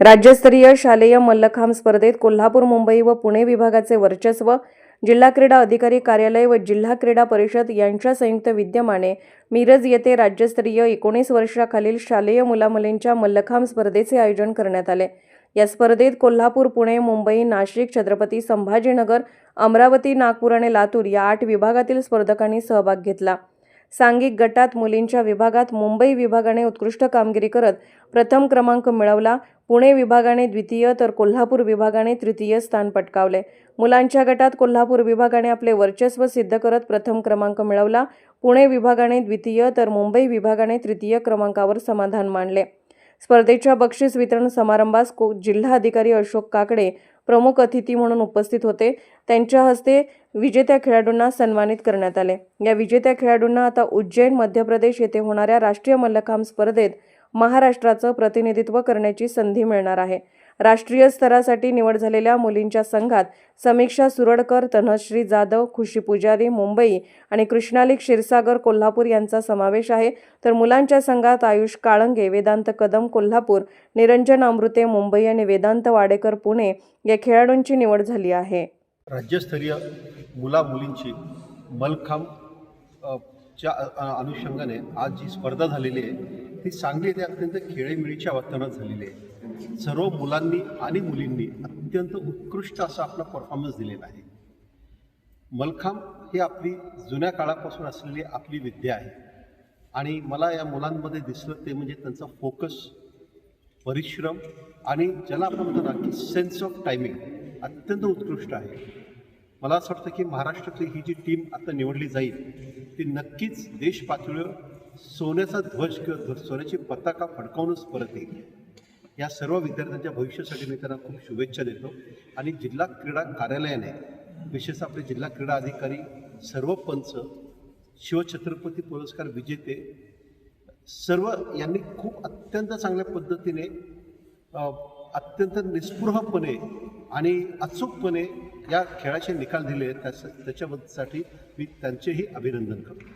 राज्यस्तरीय शालेय मल्लखांब स्पर्धेत कोल्हापूर मुंबई व पुणे विभागाचे वर्चस्व जिल्हा क्रीडा अधिकारी कार्यालय व जिल्हा क्रीडा परिषद यांच्या संयुक्त विद्यमाने मिरज येथे राज्यस्तरीय एकोणीस वर्षाखालील शालेय मुलामुलींच्या मल्लखांब स्पर्धेचे आयोजन करण्यात आले. या स्पर्धेत कोल्हापूर पुणे मुंबई नाशिक छत्रपती संभाजीनगर अमरावती नागपूर आणि लातूर या आठ विभागातील स्पर्धकांनी सहभाग घेतला. सांघिक गटात मुलींच्या विभागात मुंबई विभागाने उत्कृष्ट कामगिरी करत प्रथम क्रमांक मिळवला. पुणे विभागाने द्वितीय तर कोल्हापूर विभागाने तृतीय स्थान पटकावले. मुलांच्या गटात कोल्हापूर विभागाने आपले वर्चस्व सिद्ध करत प्रथम क्रमांक मिळवला. पुणे विभागाने द्वितीय तर मुंबई विभागाने तृतीय क्रमांकावर समाधान मानले. स्पर्धेच्या बक्षीस वितरण समारंभास को जिल्हाधिकारी अशोक काकडे प्रमुख अतिथी म्हणून उपस्थित होते. त्यांच्या हस्ते विजेत्या खेळाडूंना सन्मानित करण्यात आले. या विजेत्या खेळाडूंना आता उज्जैन मध्य प्रदेश येथे होणाऱ्या राष्ट्रीय मल्लखांब स्पर्धेत महाराष्ट्राचं प्रतिनिधित्व करण्याची संधी मिळणार आहे. राष्ट्रीय स्तरासाठी निवड झालेल्या मुलींच्या संघात समीक्षा सुरडकर तनश्री जाधव खुशी पुजारी मुंबई आणि कृष्णाली क्षीरसागर कोल्हापूर यांचा समावेश आहे. तर मुलांच्या संघात आयुष काळंगे वेदांत कदम कोल्हापूर निरंजन अमृते मुंबई आणि वेदांत वाडेकर पुणे या खेळाडूंची निवड झाली आहे. राज्यस्तरीय मुला मुलींची मलखांब च्या अनुषंगाने आज जी स्पर्धा झालेली आहे ती सांगली येथे अत्यंत खेळीमिळीच्या वातावरणात झालेली आहे. सर्व मुलांनी आणि मुलींनी अत्यंत उत्कृष्ट असा आपला परफॉर्मन्स दिलेला आहे. मलखांब ही आपली जुन्या काळापासून असलेली आपली विद्या आहे. आणि मला या मुलांमध्ये दिसलं ते म्हणजे त्यांचा फोकस परिश्रम आणि ज्याला आपण म्हणतो ना की सेन्स ऑफ टायमिंग अत्यंत उत्कृष्ट आहे. मला असं वाटतं की महाराष्ट्रातली ही जी टीम आता निवडली जाईल ती नक्कीच देश पातळीवर सोन्याचा ध्वज किंवा सोन्याची पताका फडकावूनच परत येईल. या सर्व विद्यार्थ्यांच्या भविष्यासाठी मी त्यांना खूप शुभेच्छा देतो. आणि जिल्हा क्रीडा कार्यालयाने विशेष आपले जिल्हा क्रीडा अधिकारी सर्व पंच शिवछत्रपती पुरस्कार विजेते सर्व यांनी खूप अत्यंत चांगल्या पद्धतीने अत्यंत निस्पृहपणे आणि अचूकपणे या खेळाचे निकाल दिले त्यास त्याच्यासाठी मी त्यांचेही अभिनंदन करतो.